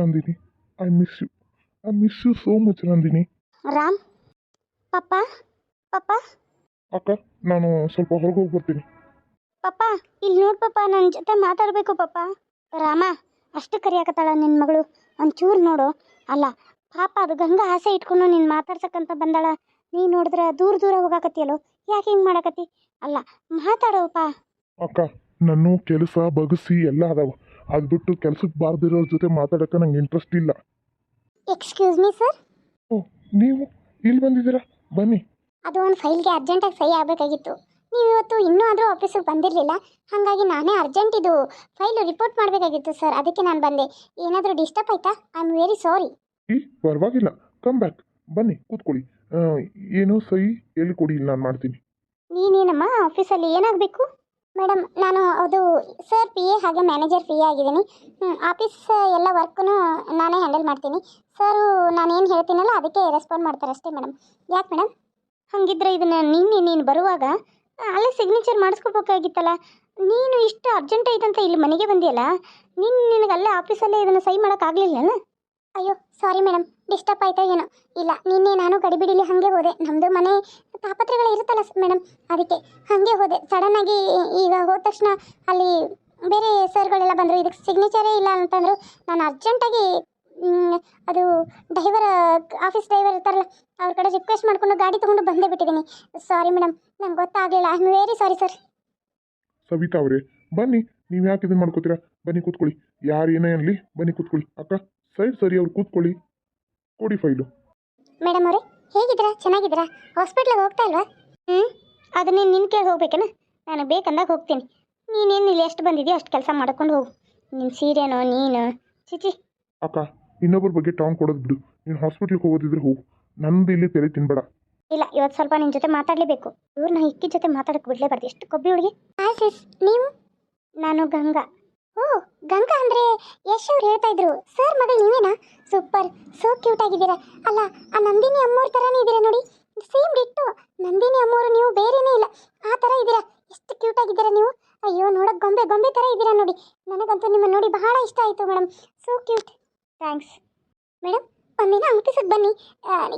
Nandini. I miss you I miss you so much Nandini. Ram ಪಪ್ಪ ಪಪ್ಪ. ಅಕ್ಕ ನಾನು ಸ್ವಲ್ಪ ಹೊರಗೆ ಹೋಗಿ ಬರ್ತೀನಿ. ಪಪ್ಪ ಇಲ್ಲಿ ನೋಡು ಪಪ್ಪ ನನ್ನ ಜೊತೆ ಮಾತಾಡಬೇಕು ಪಪ್ಪ. ರಾಮ ಅಷ್ಟು ಕರಿಯಾಕತ್ತಾಳ ನಿನ್ನ ಮಗಳು. ಒಂಚೂರು ನೋಡು. ಅಲ್ಲ ಪಾಪ ಅದು ಗಂಗಾ ಆಸೆ ಇಟ್ಕೊಂಡು ನೀನು ಮಾತಾಡ್ಸಕ್ಕಂತ ಬಂದಾಳ. ನೀ ನೋಡಿದ್ರೆ ದೂರ ದೂರ ಹೋಗಾಕತ್ತಿಯಲ್ಲೋ? ಯಾಕೆ ಹಿಂಗೆ ಮಾಡಕತ್ತಿ? ಅಲ್ಲ ಮಾತಾಡೋಪ್ಪ. ಅಕ್ಕ ನನ್ನ ಕೆಲಸ ಬಗಸಿ ಎಲ್ಲ ಅದಾವ. ಅದು ಬಿಟ್ಟು ಕೆಲ್ಸಕ್ಕೆ ಬಾರ್ದಿರೋರ ಜೊತೆ ಮಾತಾಡೋಕೆ ನಂಗೆ ಇಂಟ್ರೆಸ್ಟ್ ಇಲ್ಲ. ಎಕ್ಸ್ಕ್ಯೂಸ್ ಮೀ ಸರ್ ಓ ನೀವು ಇಲ್ಲಿ ಬಂದಿದ್ದೀರಾ? ಬನ್ನಿ. ಅದು ಒಂದು ಫೈಲ್ಗೆ ಅರ್ಜೆಂಟಾಗಿ ಸಹಿ ಆಗಬೇಕಾಗಿತ್ತು. ನೀವು ಇವತ್ತು ಇನ್ನೂ ಆದರೂ ಆಫೀಸಿಗೆ ಬಂದಿರಲಿಲ್ಲ? ಹಾಗಾಗಿ ನಾನೇ ಅರ್ಜೆಂಟ್ ಇದು ಫೈಲ್ ರಿಪೋರ್ಟ್ ಮಾಡಬೇಕಾಗಿತ್ತು ಸರ್ ಅದಕ್ಕೆ ನಾನು ಬಂದೆ. ಏನಾದರೂ ಡಿಸ್ಟರ್ಬ್ ಆಯ್ತಾ? ಐ ಆಮ್ ವೆರಿ ಸಾರಿ ಈ ಪರವಾಗಿಲ್ಲ. ಕಮ್ ಬ್ಯಾಕ್ ಬನ್ನಿ ಕೂತ್ಕೊಳ್ಳಿ. ಏನು ಸಹಿ? ಎಲ್ಲಿ ಕೊಡಿ ಇಲ್ಲಿ ನಾನು ಮಾಡ್ತೀನಿ. ನೀನೇನಮ್ಮ ಆಫೀಸಲ್ಲಿ ಏನಾಗಬೇಕು? ಮೇಡಮ್, ನಾನು ಅದು ಸರ್ ಪಿ ಎ ಹಾಗೆ ಮ್ಯಾನೇಜರ್ ಪಿ ಎ ಆಗಿದ್ದೀನಿ. ಆಫೀಸ್ ಎಲ್ಲ ವರ್ಕೂ ನಾನೇ ಹ್ಯಾಂಡಲ್ ಮಾಡ್ತೀನಿ. ಸರು ನಾನೇನು ಹೇಳ್ತೀನಲ್ಲ, ಅದಕ್ಕೆ ರೆಸ್ಪಾಂಡ್ ಮಾಡ್ತಾರೆ ಅಷ್ಟೇ ಮೇಡಮ್. ಯಾಕೆ ಮೇಡಮ್? ಹಾಗಿದ್ರೆ ಇದನ್ನು ನಿನ್ನೆ ನೀನು ಬರುವಾಗ ಅಲ್ಲೇ ಸಿಗ್ನೇಚರ್ ಮಾಡಿಸ್ಕೋಬೇಕಾಗಿತ್ತಲ್ಲ. ನೀನು ಇಷ್ಟು ಅರ್ಜೆಂಟ್ ಐತಂತ ಇಲ್ಲಿ ಮನೆಗೆ ಬಂದಿಯಲ್ಲ ನಿನ್ನ ನಿನಗೆ ಅಲ್ಲೇ ಆಫೀಸಲ್ಲೇ ಇದನ್ನು ಸೈ ಮಾಡೋಕ್ಕಾಗಲಿಲ್ಲ ಅಯ್ಯೋ ಸಾರಿ ಮೇಡಮ್. ಡಿಸ್ಟರ್ಬ್ ಆಯ್ತಾ ಏನೋ. ಇಲ್ಲ, ನಿನ್ನೆ ನಾನು ಗಡಿಬಿಡಿಲಿ ಹಾಗೆ ಹೋದೆ. ನಮ್ಮದು ಮನೆ ತಾಪತ್ರೆಗಳು ಇರುತ್ತಲ್ಲ ಮೇಡಮ್ ಅದಕ್ಕೆ ಹಾಗೆ ಹೋದೆ. ಸಡನ್ನಾಗಿ ಈಗ ಹೋದ ತಕ್ಷಣ ಅಲ್ಲಿ ಬೇರೆ ಸರ್ಗಳೆಲ್ಲ ಬಂದರು. ಇದಕ್ಕೆ ಸಿಗ್ನೇಚರೇ ಇಲ್ಲ ಅಂತಂದರು. ನಾನು ಅರ್ಜೆಂಟಾಗಿ ಅದು ಡ್ರೈವರ್ ಆಫೀಸ್ ಡ್ರೈವರ್ ಇರ್ತಾರಲ್ಲ, ಅವ್ರ ಕಡೆ ರಿಕ್ವೆಸ್ಟ್ ಮಾಡಿಕೊಂಡು ಗಾಡಿ ತೊಗೊಂಡು ಬಂದೇ ಬಿಟ್ಟಿದ್ದೀನಿ. ಸಾರಿ ಮೇಡಮ್ ನಂಗೆ ಗೊತ್ತಾಗಲಿಲ್ಲ. I am very sorry sir Savita ಅವರೇ, ಬನ್ನಿ. ನೀವು ಯಾಕೆ ಇದನ್ನು ಮಾಡ್ಕೋತೀರಾ? ಬನ್ನಿ ಕೂತ್ಕೊಳ್ಳಿ. ಯಾರು ಏನೇ ಅನ್ನಲಿ ಬನ್ನಿ ಕೂತ್ಕೊಳ್ಳಿ. ಅಕ್ಕ ಸೈಡ್ ಸರಿ, ಅವ್ರು ಕೂತ್ಕೊಳ್ಳಿ. ಕೊಡಿ ಫೈಲು ಮೇಡಮ್ ಅವರೇ ಹೇಗಿದ್ದೀರಾ? ಚೆನ್ನಾಗಿದ್ದೀರಾ? ಹಾಸ್ಪಿಟ್ಲಿಗೆ ಹೋಗ್ತಾ ಇಲ್ವಾ? ಹ್ಮ್ ಅದು ನೀನು ನಿನ್ನ ಕೇಳಿ ಹೋಗ್ಬೇಕೇನ? ನಾನು ಬೇಕಂದಾಗ ಹೋಗ್ತೀನಿ. ನೀನೇನು ಇಲ್ಲಿ ಎಷ್ಟು ಬಂದಿದೆಯೋ ಅಷ್ಟು ಕೆಲಸ ಮಾಡ್ಕೊಂಡು ಹೋಗು. ನಿನ್ ಸೀರೆನೋ ನೀನು? ಚಿಚಿ ಅಕ್ಕ ಇನ್ನೊಬ್ಬರ ಬಗ್ಗೆ ಟಾಂಗ್ ಕೊಡೋದು ಬಿಡು. ನೀನು ಹಾಸ್ಪಿಟ್ಲಿಗೆ ಹೋಗೋದಿದ್ರೆ ಹೋಗು. ನಂದು ಇಲ್ಲಿ ತೆರೆ ತಿನ್ಬೇಡ. ಇಲ್ಲ ಇವತ್ತು ಸ್ವಲ್ಪ ನಿನ್ ಜೊತೆ ಮಾತಾಡಲೇಬೇಕು. ನಾ ಇಕ್ಕಿ ಜೊತೆ ಮಾತಾಡಕ್ಕೆ ಬಿಡಲೇಬಾರ್ದು. ಎಷ್ಟು ಕೊಬ್ಬಿ ಹುಡುಗಿ? ಹಾಯ್ ಸಿಸ್ ನೀವು? ನಾನು ಗಂಗಾ. ಓ, ಗಂಗಾ ಅಂದ್ರೆ ಯಶ್ ಅವ್ರು ಹೇಳ್ತಾ ಇದ್ರು. ಸರ್ ಮಗಳು ನೀವೇನಾ? ಸೂಪರ್ ಸೋ ಕ್ಯೂಟ್ ಆಗಿದ್ದೀರಾ. ಅಲ್ಲ, ಆ ನಂದಿನಿ ಅಮ್ಮೋರ್ ಥರನೇ ಇದ್ದೀರಾ ನೋಡಿ? Same ditto. ನಂದಿನಿ ಅಮ್ಮೋರು ನೀವು ಬೇರೆನೇ ಇಲ್ಲ. ಆ ತರ ಇದ್ದೀರಾ. ಎಷ್ಟು ಕ್ಯೂಟ್ ಆಗಿದ್ದೀರಾ ನೀವು. ಅಯ್ಯೋ, ನೋಡಕ್ ಗೊಂಬೆ ಗೊಂಬೆ ತರ ಇದ್ದೀರಾ ನೋಡಿ. ನನಗಂತೂ ನಿಮ್ಮ ನೋಡಿ ಬಹಳ ಇಷ್ಟ ಆಯಿತು, madam. So cute thanks madam, ಒಂದಿನ ಅಂಕಿಸಕ್ಕೆ ಬನ್ನಿ.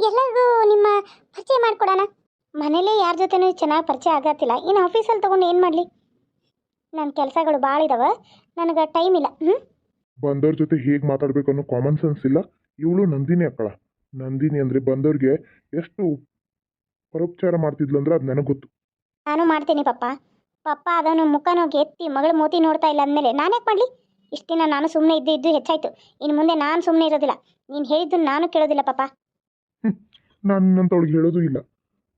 ಎಲ್ಲರಿಗೂ ನಿಮ್ಮ ಪರಿಚಯ ಮಾಡಿಕೊಡೋಣ. ಮನೇಲೇ ಯಾರ ಜೊತೆನೂ ಚೆನ್ನಾಗಿ ಪರಿಚಯ ಆಗತ್ತಿಲ್ಲ. ಇನ್ನು ಆಫೀಸಲ್ಲಿ ತೊಗೊಂಡು ಏನು ಮಾಡಲಿ? ನನ್ನ ಕೆಲಸಗಳು ಭಾಳ ಇದಾವೆ ನನಗೆ ಟೈಮ್ ಇಲ್ಲ. ಹ್ಞೂ ಬಂದವ್ರ ಜೊತೆ ಹೇಗೆ ಮಾತಾಡಬೇಕು ಅನ್ನೋ ಕಾಮನ್ ಸೆನ್ಸ್ ಇಲ್ಲ. ಇವಳು ನಂದಿನಿ ಅಕ್ಕಳ. ನಂದಿನಿ ಅಂದರೆ ಬಂದವ್ರಿಗೆ ಎಷ್ಟು ಪರೋಪಚಾರ ಮಾಡ್ತಿದ್ಲು ಅಂದ್ರೆ ಅದು ನನಗೆ ಗೊತ್ತು. ನಾನು ಮಾಡ್ತೀನಿ ಪಪ್ಪ. ಪಪ್ಪ ಅದನ್ನು ಮುಖನೋ ಎತ್ತಿ ಮಗಳು ಮೋತಿ ನೋಡ್ತಾ ಇಲ್ಲ ಅಂದಮೇಲೆ ನಾನ್ಯಾಕೆ ಮಾಡಲಿ? ಇಷ್ಟು ದಿನ ನಾನು ಸುಮ್ಮನೆ ಇದ್ದು ಇದ್ದು ಹೆಚ್ಚಾಯ್ತು. ಇನ್ನು ಮುಂದೆ ನಾನು ಸುಮ್ಮನೆ ಇರೋದಿಲ್ಲ. ನೀನು ಹೇಳಿದ್ದು ನಾನು ಕೇಳೋದಿಲ್ಲ ಪಪ್ಪ. ನಾನು ನನ್ನಂತವಳಿಗೆ ಹೇಳೋದು ಇಲ್ಲ.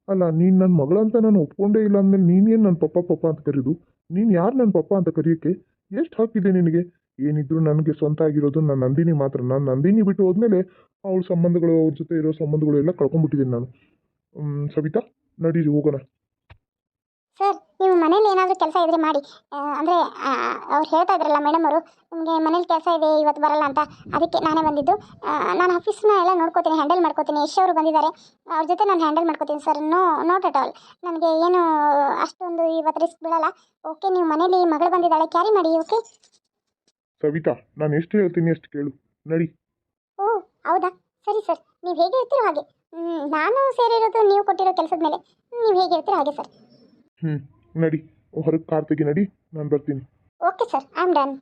ಅಲ್ಲ ನೀನು ನನ್ನ ಮಗಳಂತ ನಾನು ಒಪ್ಕೊಂಡೇ ಇಲ್ಲ ಅಂದಮೇಲೆ ನೀನೇನು ನನ್ನ ಪಪ್ಪ ಪಪ್ಪ ಅಂತ ಕರೆಯೋದು ನೀನು ಯಾರು ನನ್ನ ಪಪ್ಪ ಅಂತ ಕರೆಯೋಕ್ಕೆ? ಎಷ್ಟು ಹಾಕಿದೆ ನಿನಗೆ? ಏನಿದ್ರು ನನಗೆ ಸ್ವಂತ ಆಗಿರೋದು ನನ್ನ ನಂದಿನಿ ಮಾತ್ರ. ನಾನು ನಂದಿನಿ ಬಿಟ್ಟು ಹೋದ್ಮೇಲೆ ಅವಳ ಸಂಬಂಧಗಳು, ಅವ್ರ ಜೊತೆ ಇರೋ ಸಂಬಂಧಗಳು ಎಲ್ಲ ಕಳ್ಕೊಂಡ್ಬಿಟ್ಟಿದ್ದೀನಿ ನಾನು. ಸವಿತಾ, ನಡೀರಿ, ಹೋಗೋಣ. ನೀವು ಮನೇಲಿ ಏನಾದರೂ ಕೆಲಸ ಇದ್ರೆ ಮಾಡಿ. ಅಂದರೆ ಅವ್ರು ಹೇಳ್ತಾ ಇದ್ರಲ್ಲ ಮೇಡಮ್ ಅವರು ನಿಮಗೆ ಮನೇಲಿ ಕೆಲಸ ಇದೆ ಇವತ್ತು ಬರಲ್ಲ ಅಂತ. ಅದಕ್ಕೆ ನಾನೇ ಬಂದಿದ್ದು. ನಾನು ಆಫೀಸ್ನ ಎಲ್ಲ ನೋಡ್ಕೋತೀನಿ ಹ್ಯಾಂಡಲ್ ಮಾಡ್ಕೋತೀನಿ. ಯಶ್ ಅವರು ಬಂದಿದ್ದಾರೆ. ಅವ್ರ ಜೊತೆ ನಾನು ಹ್ಯಾಂಡಲ್ ಮಾಡ್ಕೋತೀನಿ sir no not at all ನನಗೆ ಏನು ಅಷ್ಟೊಂದು ಇವತ್ತು ರಿಸ್ಕ್ ಬೀಳಲ್ಲ. ಓಕೆ ನೀವು ಮನೇಲಿ ಮಗಳು ಬಂದಿದ್ದಾಳೆ ಕ್ಯಾರಿ ಮಾಡಿ ಓಕೆ ಸವಿತಾ ನಾನು ಎಷ್ಟು ಹೇಳ್ತೀನಿ ಅಷ್ಟು ಕೇಳು. ನಡಿ. ಓ ಹೌದಾ? ಸರಿ ಸರ್ ನೀವು ಹೇಗೆ ಇರ್ತೀರೋ ಹಾಗೆ. ನಾನು ಸೇರಿರೋದು ನೀವು ಕೊಟ್ಟಿರೋ ಕೆಲಸದ ಮೇಲೆ. ನೀವು ಹೇಗೆ ಇರ್ತೀರೋ ಹಾಗೆ ಸರ್ ಹ್ಞೂ ನಡಿ ಹೊರಗೆ ಕಾರ್ ತೆಗಿ ನಡಿ ನಾನು ಬರ್ತೀನಿ. Okay sir I am done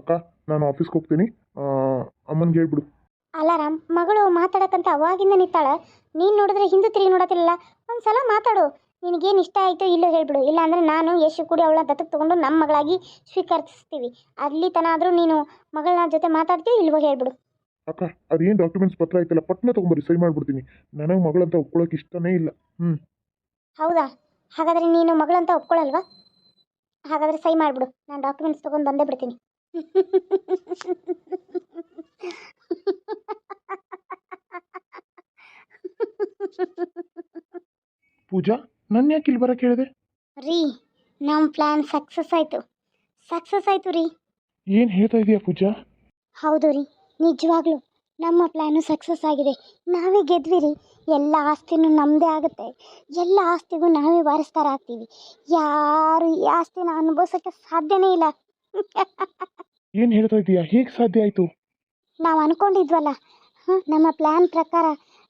ಅಕ್ಕ ನಾನು ಆಫೀಸ್ಗೆ ಹೋಗ್ತೀನಿ. ಅಮ್ಮನಿಗೆ ಹೇಳ್ಬಿಡು. ಅಲ್ಲ ರಾಮ್ ಮಗಳು ಮಾತಾಡಕ್ಕಂತ ಅವಾಗಿಂದ ನಿಂತಾಳ. ನೀನು ನೋಡಿದ್ರೆ ಹಿಂದೆ ತಿರುಗಿ ನೋಡತ್ತಿಲ್ಲ ಒಂದು ಸಲ ಮಾತಾಡು. ನಿನಗೇನು ಇಷ್ಟ ಆಯಿತು ಇಲ್ಲೋ ಹೇಳ್ಬಿಡು. ಇಲ್ಲ ಇಲ್ಲಾಂದರೆ ನಾನು ಯಶು ಕೂಡಿ ಅವಳ ದತ್ತಕ್ಕೆ ತೊಗೊಂಡು ನಮ್ಮ ಮಗಳಾಗಿ ಸ್ವೀಕರಿಸ್ತೀವಿ. ಅಲ್ಲಿ ತನ ಆದರೂ ನೀನು ಮಗಳನ್ನ ಜೊತೆ ಮಾತಾಡ್ತೀವಿ ಇಲ್ವೋ ಹೇಳ್ಬಿಡು. ಅಕ್ಕ ಅದೇನು ಡಾಕ್ಯುಮೆಂಟ್ಸ್ ಪತ್ರ ಐತಲ್ಲ ಪಟ್ನ ತೊಗೊಂಬರಿ ಸರಿ ಮಾಡಿಬಿಡ್ತೀನಿ. ನನಗೆ ಮಗಳಂತ ಒಪ್ಕೊಳ್ಳೋಕೆ ಇಷ್ಟನೇ ಇಲ್ಲ. ಹ್ಞೂ ಹೌದಾ? ಹಾಗಾದರೆ ನೀನು ಮಗಳಂತ ಒಪ್ಕೊಳ್ಳಲ್ವಾ ಹಾಗಾದರೆ ಸೈ ಮಾಡಿಬಿಡು. ನಾನು ಡಾಕ್ಯುಮೆಂಟ್ಸ್ ತೊಗೊಂಡು ಬಂದೇ ಬಿಡ್ತೀನಿ. ಪೂಜಾ ನನ್ನ ಯಾಕೆ ಇಲ್ಲಿ ಬರಕ್ಕೆ ಹೇಳಿದೆ? ರೀ ನಮ್ಮ ಪ್ಲ್ಯಾನ್ ಸಕ್ಸಸ್ ಆಯಿತು. ಸಕ್ಸಸ್ ಆಯಿತು ರೀ. ಏನು ಹೇಳ್ತಾ ಇದೀಯಾ ಪೂಜಾ? ಹೌದು ರೀ ನಿಜವಾಗ್ಲೂ. ನಮ್ಮ ಪ್ಲ್ಯಾನು ಸಕ್ಸಸ್ ಆಗಿದೆ. ನಾವೇ ಗೆದ್ವಿ ರೀ ಎಲ್ಲ ಆಸ್ತಿನೂ ನಮ್ಮದೇ ಆಗುತ್ತೆ. ಎಲ್ಲ ಆಸ್ತಿಗೂ ನಾವೇ ವಾರಿಸ್ತಾರ ಆಗ್ತೀವಿ. ಯಾರು ಈ ಆಸ್ತಿನ ಅನುಭವಿಸೋಕ್ಕೆ ಸಾಧ್ಯನೇ ಇಲ್ಲ. ಏನು ಹೇಳ್ತಾ ಇದೀಯಾ? ಹೇಗೆ ಸಾಧ್ಯ ಆಯಿತು? ನಾವು ಅನ್ಕೊಂಡಿದ್ವಲ್ಲ. ನಮ್ಮ ಪ್ಲ್ಯಾನ್ ಪ್ರಕಾರ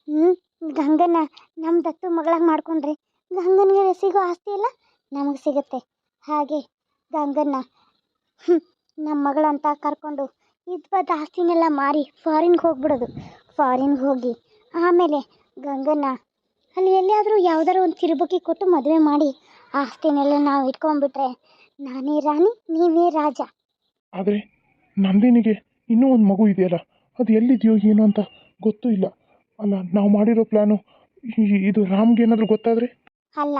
ಗಂಗನ್ನ ಗಂಗನ ನಮ್ಮ ದತ್ತು ಮಗಳಾಗಿ ಮಾಡ್ಕೊಂಡ್ರೆ ಗಂಗನಿಗೆ ಸಿಗೋ ಆಸ್ತಿ ಎಲ್ಲ ನಮಗೆ ಸಿಗುತ್ತೆ. ಹಾಗೆ ಗಂಗನ್ನ ನಮ್ಮ ಮಗಳಂತ ಕರ್ಕೊಂಡು ಇದ್ಬದ್ದ ಆಸ್ತಿನೆಲ್ಲ ಮಾರಿ ಫಾರಿನ್ಗೆ ಹೋಗ್ಬಿಡೋದು. ಫಾರಿನ್ಗೆ ಹೋಗಿ ಆಮೇಲೆ ಗಂಗನ್ನ ಅಲ್ಲಿ ಎಲ್ಲಿಯಾದರೂ ಯಾವ್ದಾರು ಒಂದು ತಿರುಬುಕಿ ಕೊಟ್ಟು ಮದುವೆ ಮಾಡಿ ಆಸ್ತಿನೆಲ್ಲ ನಾವು ಇಟ್ಕೊಂಡ್ಬಿಟ್ರೆ ನಾನೇ ರಾಣಿ ನೀವೇ ರಾಜ. ಆದರೆ ನಂದಿನಿಗೆ ಇನ್ನೂ ಒಂದು ಮಗು ಇದೆಯಲ್ಲ ಅದು ಎಲ್ಲಿದೆಯೋ ಏನು ಅಂತ ಗೊತ್ತೂ ಇಲ್ಲ. ಅಲ್ಲ ನಾವು ಮಾಡಿರೋ ಪ್ಲ್ಯಾನು ಇದು ರಾಮ್ಗೆ ಏನಾದರೂ ಗೊತ್ತಾದರೆ? ಅಲ್ಲ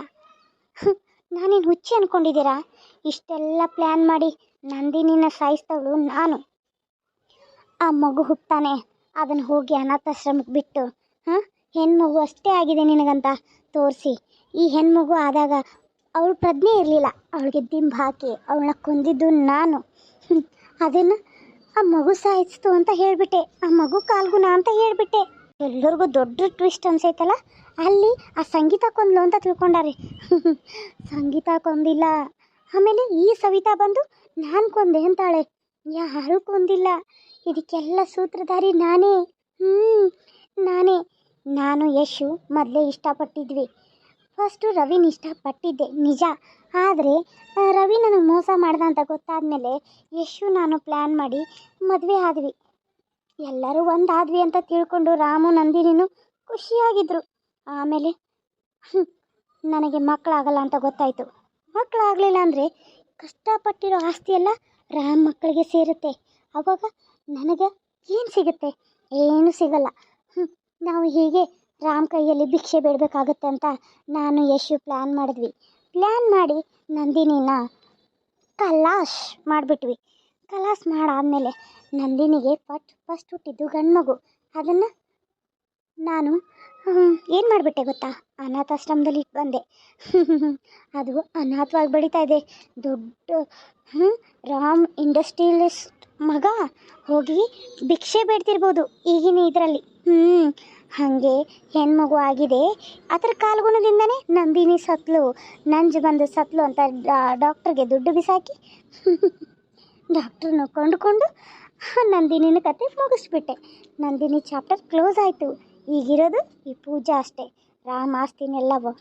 ನಾನೇನು ಹುಚ್ಚಿ ಅನ್ಕೊಂಡಿದ್ದೀರಾ? ಇಷ್ಟೆಲ್ಲ ಪ್ಲ್ಯಾನ್ ಮಾಡಿ ನಂದಿನಿನ ಸಾಯಿಸ್ತವಳು ನಾನು. ಆ ಮಗು ಹುಟ್ಟಾನೆ ಅದನ್ನು ಹೋಗಿ ಅನಾಥಾಶ್ರಮಕ್ಕೆ ಬಿಟ್ಟು, ಹಾಂ? ಹೆಣ್ಮಗು ಅಷ್ಟೇ ಆಗಿದೆ ನಿನಗಂತ? ತೋರಿಸಿ. ಈ ಹೆಣ್ಮಗು ಆದಾಗ ಅವಳು ಪ್ರಜ್ಞೆ ಇರಲಿಲ್ಲ. ಅವಳಿಗೆ ದಿಂಬು ಹಾಕಿ, ಅವಳನ್ನ ಕೊಂದಿದ್ದು ನಾನು. ಅದನ್ನು ಆ ಮಗು ಸಾಯಿಸ್ತು ಅಂತ ಹೇಳಿಬಿಟ್ಟೆ. ಆ ಮಗು ಕಾಲ್ಗುಣ ಅಂತ ಹೇಳಿಬಿಟ್ಟೆ. ಎಲ್ಲರಿಗೂ ದೊಡ್ಡ ಟ್ವಿಸ್ಟ್ ಅನ್ಸೈತಲ್ಲ? ಅಲ್ಲಿ ಆ ಸಂಗೀತ ಕೊಂದ್ಲು ಅಂತ ತಿಳ್ಕೊಂಡಾರೆ. ಸಂಗೀತ ಕೊಂದಿಲ್ಲ. ಆಮೇಲೆ ಈ ಸವಿತಾ ಬಂದು, ನಾನು ಕೊಂದೆ ಅಂತಾಳೆ. ಯಾರು ಕೊಂದಿಲ್ಲ. ಇದಕ್ಕೆಲ್ಲ ಸೂತ್ರಧಾರಿ ನಾನೇ. ಹ್ಞೂ ನಾನೇ. ನಾನು ಯಶು, ಮೊದಲೇ ಇಷ್ಟಪಟ್ಟಿದ್ವಿ. ಫಸ್ಟು ರವಿನ ಇಷ್ಟಪಟ್ಟಿದ್ದೆ, ನಿಜ. ಆದರೆ ರವಿ ನನಗೆ ಮೋಸ ಮಾಡ್ದ ಅಂತ ಗೊತ್ತಾದಮೇಲೆ ಯಶು ನಾನು ಪ್ಲ್ಯಾನ್ ಮಾಡಿ ಮದುವೆ ಆದ್ವಿ. ಎಲ್ಲರೂ ಒಂದಾದ್ವಿ ಅಂತ ತಿಳ್ಕೊಂಡು ರಾಮು ನಂದಿನಿನು ಖುಷಿಯಾಗಿದ್ರು. ಆಮೇಲೆ ನನಗೆ ಮಕ್ಕಳಾಗಲ್ಲ ಅಂತ ಗೊತ್ತಾಯಿತು. ಮಕ್ಕಳಾಗಲಿಲ್ಲ ಅಂದರೆ ಕಷ್ಟಪಟ್ಟಿರೋ ಆಸ್ತಿ ಎಲ್ಲ ರಾಮ್ ಮಕ್ಕಳಿಗೆ ಸೇರುತ್ತೆ. ಅವಾಗ ನನಗೆ ಏನು ಸಿಗುತ್ತೆ? ಏನು ಸಿಗಲ್ಲ. ನಾವು ಹೀಗೆ ರಾಮ್ ಕೈಯಲ್ಲಿ ಭಿಕ್ಷೆ ಬೇಡಬೇಕಾಗತ್ತೆ ಅಂತ ನಾನು ಯಶು ಪ್ಲ್ಯಾನ್ ಮಾಡಿದ್ವಿ. ಪ್ಲ್ಯಾನ್ ಮಾಡಿ ನಂದಿನಿನ ಕಲಾಶ್ ಮಾಡಿಬಿಟ್ವಿ. ಕಲಾಸ್ ಮಾಡಾದಮೇಲೆ ನಂದಿನಿಗೆ ಫಸ್ಟ್ ಫಸ್ಟ್ ಹುಟ್ಟಿದ್ದು ಗಂಡು ಅದನ್ನು ನಾನು ಏನು ಮಾಡಿಬಿಟ್ಟೆ ಗೊತ್ತಾ? ಅನಾಥಾಶ್ರಮದಲ್ಲಿ ಇಟ್ಟು ಬಂದೆ. ಅದು ಅನಾಥವಾಗಿ ಬೆಳೀತಾ ಇದೆ. ದೊಡ್ಡ ರಾಮ್ ಇಂಡಸ್ಟ್ರಿಯಲಿಸ್ಟ್ ಮಗ, ಹೋಗಿ ಭಿಕ್ಷೆ ಬೇಡ್ತಿರ್ಬೋದು ಈಗಿನ ಇದರಲ್ಲಿ. ಹ್ಞೂ ಹಾಗೆ ಹೆಣ್ಮಗು ಆಗಿದೆ. ಅದರ ಕಾಲ್ಗುಣದಿಂದನೇ ನಂದಿನಿ ಸತ್ಲು, ನಂಜು ಬಂದು ಸತ್ಲು ಅಂತ ಡಾಕ್ಟ್ರಿಗೆ ದುಡ್ಡು ಬಿಸಾಕಿ. ಡಾಕ್ಟ್ರನ್ನು ಕೊಂಡುಕೊಂಡು ನಂದಿನಿನ ಕತೆ ಮುಗಿಸ್ಬಿಟ್ಟೆ. ನಂದಿನಿ ಚಾಪ್ಟರ್ ಕ್ಲೋಸ್ ಆಯಿತು. ಈಗಿರೋದು ಈ ಪೂಜಾ ಅಷ್ಟೇ. ರಾಮ್ ಆಸ್ತಿನೆಲ್ಲ ಬ-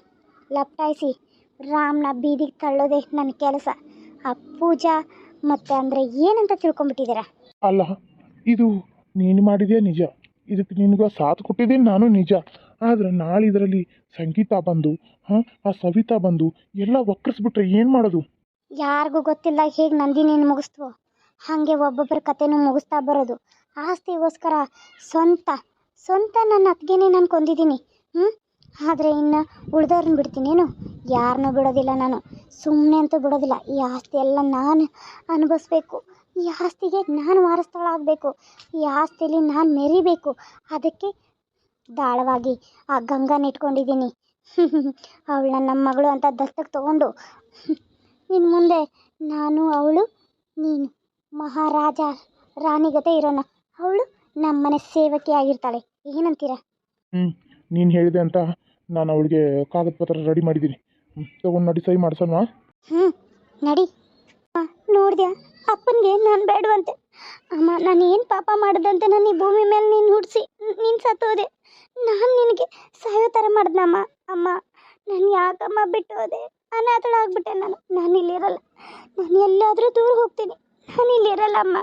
ಲಪ್ಟಾಯಿಸಿ. ರಾಮ್ನ ಬೀದಿಗೆ ತಳ್ಳೋದೇ ನನ್ನ ಕೆಲಸ. ಆ ಪೂಜಾ ಮತ್ತೆ ಅಂದ್ರೆ ಏನಂತ ತಿಳ್ಕೊಂಬಿಟ್ಟಿದ್ದೀರಾ ಅಲ್ಲ ಇದು ನೀನು ಮಾಡಿದ್ಯಾ ನಿಜ? ಇದಕ್ಕೆ ನಿನಗ ಸಾಥ್ ಕೊಟ್ಟಿದ್ದೀನಿ ನಾನು ನಿಜ. ಆದ್ರೆ ನಾಳೆ ಇದರಲ್ಲಿ ಸಂಗೀತ ಬಂದು ಹಾಂ ಆ ಸವಿತಾ ಬಂದು ಎಲ್ಲ ಒಕ್ಕರಿಸ್ಬಿಟ್ರೆ ಏನು ಮಾಡೋದು? ಯಾರಿಗೂ ಗೊತ್ತಿಲ್ಲ ಹೇಗೆ ನೀನು ಮುಗಿಸ್ತು ಹಾಗೆ ಒಬ್ಬೊಬ್ಬರ ಕಥೆನೂ ಮುಗಿಸ್ತಾ ಬರೋದು. ಆಸ್ತಿಗೋಸ್ಕರ ಸ್ವಂತ ಸ್ವಂತ ನನ್ನ ಅತ್ತಿಗೆನೇ ನಾನು ಕೊಂದಿದ್ದೀನಿ. ಹ್ಞೂ ಆದರೆ ಇನ್ನು ಉಳ್ದವ್ರನ್ನ ಬಿಡ್ತೀನೇನು ಯಾರನ್ನೂ ಬಿಡೋದಿಲ್ಲ ನಾನು. ಸುಮ್ಮನೆ ಅಂತೂ ಬಿಡೋದಿಲ್ಲ. ಈ ಆಸ್ತಿ ಎಲ್ಲ ನಾನು ಅನುಭವಿಸ್ಬೇಕು. ಈ ಆಸ್ತಿಗೆ ನಾನು ವಾರಸ್ಥಳಾಗಬೇಕು. ಈ ಆಸ್ತಿಲಿ ನಾನು ಮೆರಿಬೇಕು. ಅದಕ್ಕೆ ದಾಳವಾಗಿ ಆ ಗಂಗಾನ ಇಟ್ಕೊಂಡಿದ್ದೀನಿ. ಅವಳನ್ನ ನಮ್ಮ ಮಗಳು ಅಂತ ದತ್ತಕ್ಕೆ ತಗೊಂಡು. ಇನ್ನು ಮುಂದೆ ನಾನು, ಅವಳು, ನೀನು, ಮಹಾರಾಜ ರಾಣಿಗತೆ ಇರೋಣ ಅವಳು ನಮ್ಮನೆ ಸೇವಕಿ ಆಗಿರ್ತಾಳೆ. ಏನಂತೀರ? ಹ್ಞೂ ನೀನು ಹೇಳಿದೆ ನಾನು ಅವಳಿಗೆ ಕಾಗದ ಪತ್ರ ರೆಡಿ ಮಾಡಿದ್ದೀನಿ. ತಗೊಂಡು ನಡಿ ಸೈ ಮಾಡ್ಸೋಣ ಹ್ಞೂ ನಡಿ. ನೋಡಿದೆ ಅಪ್ಪನಿಗೆ ನಾನು ಬೇಡವಂತೆ. ಅಮ್ಮ, ನಾನು ಏನು ಪಾಪ ಮಾಡ್ದಂತೆ ನಾನು ಈ ಭೂಮಿ ಮೇಲೆ ನೀನು ಹುಡ್ಸಿ, ನೀನು ಸತ್ತೋದೆ. ನಾನು ನಿನಗೆ ಸಾಯೋ ಥರ ಮಾಡ್ದಮ್ಮ ಅಮ್ಮ. ನಾನು ಯಾಕಮ್ಮ ಬಿಟ್ಟು ಹೋದೆ ಅನಾಥಳಾಗ್ಬಿಟ್ಟೆ ನಾನು. ನಾನು ಇಲ್ಲಿರಲ್ಲ. ನಾನು ಎಲ್ಲಾದರೂ ದೂರ ಹೋಗ್ತೀನಿ. ನಾನು ಇಲ್ಲಿರಲ್ಲ ಅಮ್ಮ.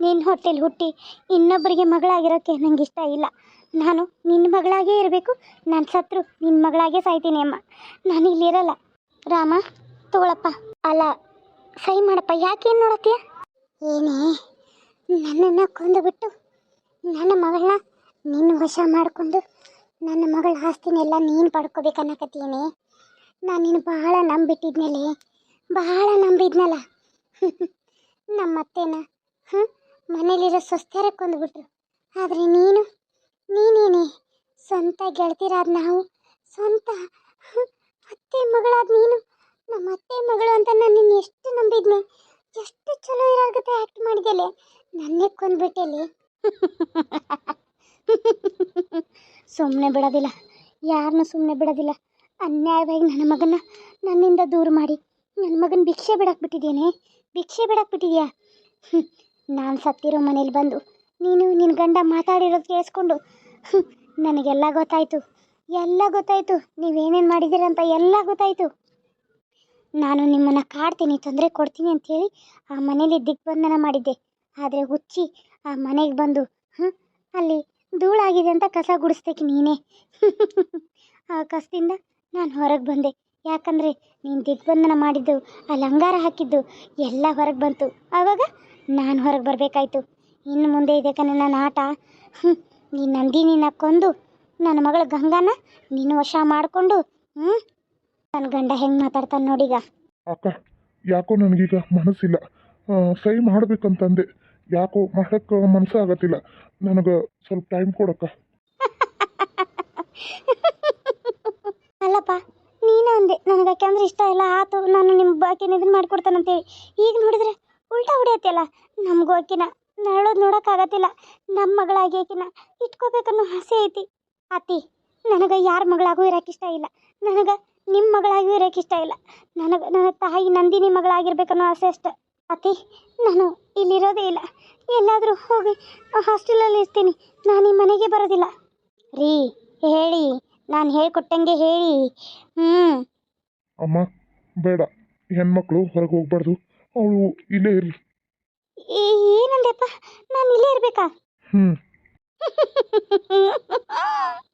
ನಿನ್ನ ಹೊಟ್ಟೆಲಿ ಹುಟ್ಟಿ ಇನ್ನೊಬ್ಬರಿಗೆ ಮಗಳಾಗಿರೋಕ್ಕೆ ನಂಗೆ ಇಷ್ಟ ಇಲ್ಲ. ನಾನು ನಿನ್ನ ಮಗಳಾಗೇ ಇರಬೇಕು. ನಾನು ಸತ್ರು ನಿನ್ನ ಮಗಳಾಗೇ ಸಾಯ್ತೀನಿ ಅಮ್ಮ. ನಾನು ಇಲ್ಲಿರಲ್ಲ. ರಾಮ ತಗೊಳಪ್ಪ ಅಲ್ಲ ಸೈ ಮಾಡಪ್ಪ, ಯಾಕೇನು ನೋಡತ್ತೀಯ? ಏನೇ, ನನ್ನನ್ನು ಕೊಂದುಬಿಟ್ಟು ನನ್ನ ಮಗಳನ್ನ ನಿನ್ನ ವಶ ಮಾಡಿಕೊಂಡು ನನ್ನ ಮಗಳ ಆಸ್ತಿನೆಲ್ಲ ನೀನು ಪಡ್ಕೋಬೇಕನ್ನಕತ್ತೀನಿ ನಾನು ನೀನು ಬಹಳ ನಂಬಿಟ್ಟಿದ್ಮೇಲೆ ಬಹಳ ನಂಬಿದ್ನಲ್ಲ. ನಮ್ಮ ಅತ್ತೆನ ಹಾಂ ಮನೇಲಿರೋ ಸ್ವಸ್ಥರ ಕೊಂದುಬಿಟ್ರು. ಆದರೆ ನೀನು, ನೀನೇನೆ ಸ್ವಂತ ಗೆಳತಿರಾದ ನಾವು, ಸ್ವಂತ ಅತ್ತೆ ಮಗಳಾದ ನೀನು, ನಮ್ಮ ಅತ್ತೆ ಮಗಳು ಅಂತ ನಾನು ನಿನ್ನ ಎಷ್ಟು ನಂಬಿದ್ನೆ, ಎಷ್ಟು ಚಲೋ ಇರೋಗತ್ತೆ ಆ್ಯಕ್ಟ್ ಮಾಡಿದೆಲೆ ನನ್ನೇ ಕೊಂದ್ಬಿಟ್ಟೆಲೆ. ಸುಮ್ಮನೆ ಬಿಡೋದಿಲ್ಲ ಯಾರನ್ನೂ ಸುಮ್ಮನೆ ಬಿಡೋದಿಲ್ಲ. ಅನ್ಯಾಯವಾಗಿ ನನ್ನ ಮಗನ ನನ್ನಿಂದ ದೂರ ಮಾಡಿ, ನನ್ನ ಮಗನ ಭಿಕ್ಷೆ ಬಿಡಾಕ್ಬಿಟ್ಟಿದ್ದೇನೆ ಭಿಕ್ಷೆ ಬಿಡಕ್ಕೆ ಬಿಟ್ಟಿದ್ಯಾ? ನಾನು ಸತ್ತಿರೋ ಮನೇಲಿ ಬಂದು ನೀನು ನಿನ್ನ ಗಂಡ ಮಾತಾಡಿರೋದು ಕೇಳಿಸ್ಕೊಂಡು ನನಗೆಲ್ಲ ಗೊತ್ತಾಯಿತು, ಎಲ್ಲ ಗೊತ್ತಾಯಿತು, ನೀವೇನೇನು ಮಾಡಿದ್ದೀರಂತ ಎಲ್ಲ ಗೊತ್ತಾಯಿತು. ನಾನು ನಿಮ್ಮನ್ನು ಕಾಡ್ತೀನಿ, ತೊಂದರೆ ಕೊಡ್ತೀನಿ ಅಂಥೇಳಿ ಆ ಮನೇಲಿ ದಿಗ್ಬಂಧನ ಮಾಡಿದ್ದೆ. ಆದರೆ ಹುಚ್ಚಿ ಆ ಮನೆಗೆ ಬಂದು ಅಲ್ಲಿ ಧೂಳಾಗಿದೆ ಅಂತ ಕಸ ಗುಡಿಸ್ತಕ್ಕೆ ನೀನೇ. ಆ ಕಸದಿಂದ ನಾನು ಹೊರಗೆ ಬಂದೆ. ಯಾಕಂದರೆ ನೀನು ದಿಗ್ಬಂಧನ ಮಾಡಿದ್ದು ಅಲ್ಲಿ ಅಂಗಾರ ಹಾಕಿದ್ದು, ಎಲ್ಲ ಹೊರಗೆ ಬಂತು. ಆವಾಗ ನಾನು ಹೊರಗೆ ಬರಬೇಕಾಯ್ತು. ಇನ್ನು ಮುಂದೆ ಇದೆ ಕಣೆ ನನ್ನ ಆಟ. ಹ್ಞೂ ನೀನು ನಂದಿನಿನ ಕೊಂದು ನನ್ನ ಮಗಳ ಗಂಗಾನ ನೀನು ವಶ ಮಾಡಿಕೊಂಡು ಹ್ಞೂ ನನ್ನ ಗಂಡ ಹೆಂಗೆ ಮಾತಾಡ್ತಾನೆ ನೋಡೀಗ? ಅಕ್ಕ ಯಾಕೋ ನನಗೀಗ ಮನಸ್ಸಿಲ್ಲ. ಸೈ ಸಹಿ ಮಾಡ್ಬೇಕಂತಂದೆ. ಯಾಕೋ ಮಾಡಕ್ಕೆ ಮನಸ್ಸು ಆಗತ್ತಿಲ್ಲ ನನಗೆ ಸ್ವಲ್ಪ ಟೈಮ್ ಕೊಡಕ್ಕ. ಅಲ್ಲಪ್ಪ ನೀನು ಅಂದೆ. ನನಗೆ ಯಾಕೆಂದ್ರೆ ಇಷ್ಟ ಇಲ್ಲ. ಆತು ನಾನು ನಿಮ್ಮ ಬಾಕಿನ ಇದನ್ನ ಮಾಡಿಕೊಡ್ತಾನಂತೇಳಿ. ಈಗ ನೋಡಿದ್ರೆ ಉಲ್ಟಾ ಹೊಡೆಯತ್ತಲ್ಲ. ನಮಗೂ ಆಕಿನ, ನರಳೋದು ನೋಡೋಕ್ಕಾಗತ್ತಿಲ್ಲ ನಮ್ಮ ಮಗಳಾಗಿ ಆಕಿನ ಇಟ್ಕೋಬೇಕನ್ನೋ ಆಸೆ ಐತಿ. ಅತಿ ನನಗೆ ಯಾರ ಮಗಳಾಗೂ ಇರೋಕೆ ಇಷ್ಟ ಇಲ್ಲ. ನನಗೆ ನಿಮ್ಮ ಮಗಳಾಗೂ ಇರೋಕೆ ಇಷ್ಟ ಇಲ್ಲ. ನನಗೆ, ನನ್ನ ತಾಯಿ ನಂದಿನಿ ಮಗಳಾಗಿರ್ಬೇಕನ್ನೋ ಆಸೆ ಅಷ್ಟೆ. ಅತಿ ನಾನು ಇಲ್ಲಿರೋದೇ ಇಲ್ಲ. ಎಲ್ಲಾದರೂ ಹೋಗಿ ಹಾಸ್ಟೆಲಲ್ಲಿ ಇರ್ತೀನಿ. ನಾನು ಈ ಮನೆಗೆ ಬರೋದಿಲ್ಲ. ರೀ, ಹೇಳಿ. ನಾನು ಹೇಳ್ಕೊಟ್ಟಂಗೆ ಹೇಳಿ. ಹ್ಞೂ ಅಮ್ಮ, ಬೇಡ. ಹೆಣ್ಮಕ್ಳು ಹೊರಗೆ ಹೋಗ್ಬಾರ್ದು. ಅವಳು ಇಲ್ಲೇ ಇರಲಿ. ಏನಂದೆಪ್ಪ ನಾನು ಇಲ್ಲೇ ಇರಬೇಕಾ? ಹ್ಞೂ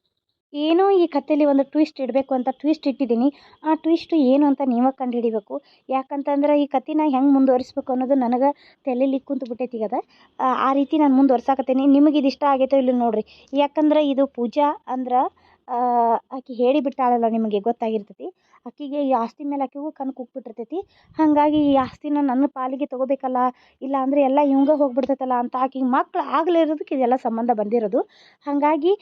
ಏನೋ ಈ ಕಥೆಲಿ ಒಂದು ಟ್ವಿಸ್ಟ್ ಇಡಬೇಕು ಅಂತ ಟ್ವಿಸ್ಟ್ ಇಟ್ಟಿದ್ದೀನಿ. ಆ ಟ್ವಿಸ್ಟ್ ಏನು ಅಂತ ನೀವೇ ಕಂಡುಹಿಡಿಬೇಕು. ಯಾಕಂತಂದ್ರೆ ಈ ಕಥೆನ ಹೆಂಗೆ ಮುಂದುವರಿಸ್ಬೇಕು ಅನ್ನೋದು ನನಗೆ ತಲೆಯಲ್ಲಿ ಕುಂತು ಬಿಟ್ಟೈತಿ ಆ ಆ ರೀತಿ ನಾನು ಮುಂದುವರ್ಸಾಕತ್ತೀನಿ. ನಿಮಗೆ ಇದು ಇಷ್ಟ ಆಗೈತೋ ಇಲ್ಲ ನೋಡ್ರಿ. ಯಾಕಂದ್ರೆ ಇದು ಪೂಜಾ ಅಂದ್ರೆ ಆಕೆ ಹೇಳಿಬಿಟ್ಟಾಳಲ್ಲ ನಿಮಗೆ ಗೊತ್ತಾಗಿರ್ತೈತಿ. ಆಕೆಗೆ ಈ ಆಸ್ತಿ ಮೇಲೆ ಆಕೆಗೂ ಕಣ್ಣು ಕುಕ್ಬಿಟ್ಟಿರ್ತೈತಿ ಹಾಗಾಗಿ ಈ ಆಸ್ತಿನ ನನ್ನ ಪಾಲಿಗೆ ತಗೋಬೇಕಲ್ಲ, ಇಲ್ಲ ಅಂದರೆ ಎಲ್ಲ ಇವಂಗ ಹೋಗ್ಬಿಡ್ತೈತಲ್ಲ ಅಂತ ಆಕೆಗೆ ಮಕ್ಳು ಆಗಲೇ ಇರೋದಕ್ಕೆ ಇದೆಲ್ಲ ಸಂಬಂಧ ಬಂದಿರೋದು. ಹಾಗಾಗಿ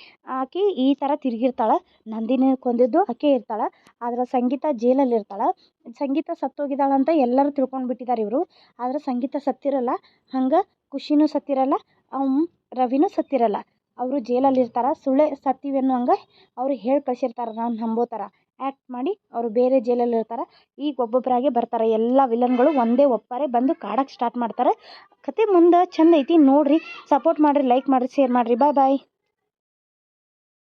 ಆಕೆ ಈ ಥರ ತಿರುಗಿರ್ತಾಳೆ, ನಂದಿನಿ ಕೊಂದಿದ್ದು ಆಕೆ ಇರ್ತಾಳೆ, ಆದ್ರೆ ಸಂಗೀತ ಜೈಲಲ್ಲಿ ಇರ್ತಾಳೆ. ಸಂಗೀತ ಸತ್ತೋಗಿದ್ದಾಳಂತ ಎಲ್ಲರೂ ತಿಳ್ಕೊಂಡು ಬಿಟ್ಟಿದ್ದಾರೆ ಇವರು, ಆದ್ರೆ ಸಂಗೀತ ಸತ್ತಿರಲ್ಲ, ಹಂಗೆ ಖುಷಿನೂ ಸತ್ತಿರಲ್ಲ ಅವ್ ರವಿನೂ ಸತ್ತಿರಲ್ಲ. ಅವರು ಜೈಲಲ್ಲಿ ಇರ್ತಾರೆ, ಸುಳ್ಳೆ ಸತ್ತಿವಿ ಅನ್ನೋಂಗೆ ಅವ್ರು ಹೇಳಿ ಕಳ್ಸಿರ್ತಾರೆ ನಾನು ನಂಬೋ ಥರ. ಆ್ಯಕ್ಟ್ ಮಾಡಿ ಅವರು ಬೇರೆ ಜೈಲಲ್ಲಿ ಇರ್ತಾರೆ. ಈಗ ಒಬ್ಬೊಬ್ಬರಾಗೆ ಬರ್ತಾರೆ. ಎಲ್ಲ ವಿಲನ್ಗಳು ಒಂದೇ ಒಪ್ಪಾರೆ ಬಂದು ಕಾಡಕ್ಕೆ ಸ್ಟಾರ್ಟ್ ಮಾಡ್ತಾರೆ. ಕತೆ ಮುಂದೆ ಚಂದ ಐತಿ. ನೋಡಿರಿ ಸಪೋರ್ಟ್ ಮಾಡಿರಿ ಲೈಕ್ ಮಾಡಿರಿ ಶೇರ್ ಮಾಡಿರಿ. ಬಾಯ್ ಬಾಯ್